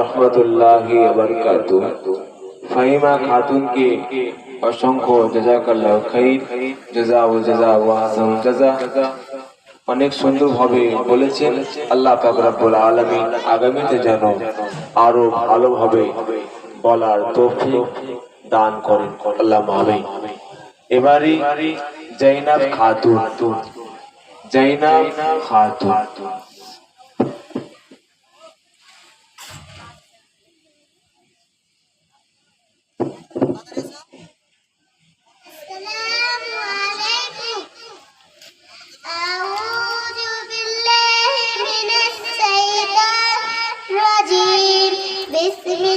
রহমতুল্লাহি ওয়া ফাহিমা খাতুনকে অসংখ্য অনেক সুন্দর ভাবে বলেছেন, আল্লাহ পাক আলামিন আগামীতে যেন আরও ভালোভাবে বলার তৌফিক দান করেন। আল্লাহ আমিন। এবারে জৈনাব খাতুন জৈনাব খাতুন। الرجيم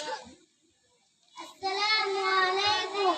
السلام عليكم